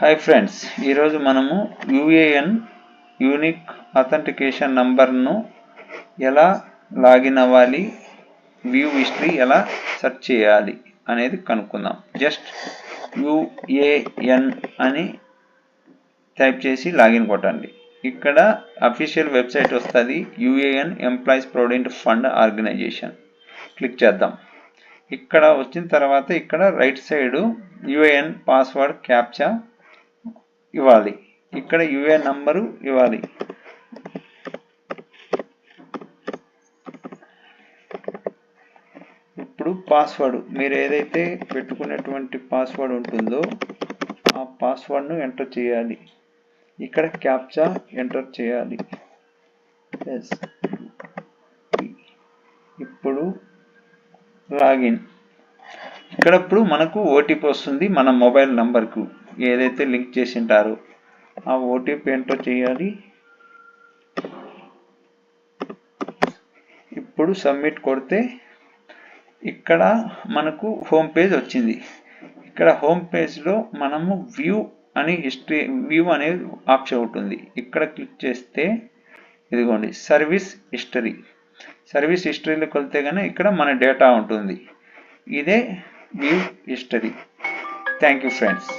Hi friends ఈరోజు మనము UAN unique authentication నంబర్ను ఎలా లాగిన్ అవ్వాలి వ్యూ హిస్టరీ ఎలా సెర్చ్ చేయాలి అనేది కనుక్కుందాం. జస్ట్ యూఏఎన్ అని టైప్ చేసి లాగిన్ కొట్టండి. ఇక్కడ అఫీషియల్ వెబ్సైట్ వస్తుంది UAN employees provident fund organisation. Click చేద్దాం. ఇక్కడ వచ్చిన తర్వాత ఇక్కడ right side UAN password captcha ఇవ్వాలి. ఇక్కడ యుఏ నంబరు ఇవ్వాలి. ఇప్పుడు పాస్వర్డ్. మీరు ఏదైతే పెట్టుకునేటువంటి పాస్వర్డ్ ఉంటుందో ఆ పాస్వర్డ్ను ఎంటర్ చేయాలి. ఇక్కడ క్యాప్చా ఎంటర్ చేయాలి. ఎస్. ఇప్పుడు లాగిన్. ఇక్కడ ఇప్పుడు మనకు ఓటీపీ వస్తుంది మన మొబైల్ నంబర్కు. ఏదైతే లింక్ చేసి ఉంటారో ఆ ఓటీపీ ఏంటో చేయాలి. ఇప్పుడు సబ్మిట్ కొడితే ఇక్కడ మనకు హోమ్ పేజ్ వచ్చింది. ఇక్కడ హోమ్ పేజ్లో మనము వ్యూ అని హిస్టరీ వ్యూ అనేది ఆప్షన్ ఉంటుంది. ఇక్కడ క్లిక్ చేస్తే ఇదిగోండి సర్వీస్ హిస్టరీ. సర్వీస్ హిస్టరీలోకి వెళ్తే కానీ ఇక్కడ మన డేటా ఉంటుంది. ఇదే view history. Thank you friends.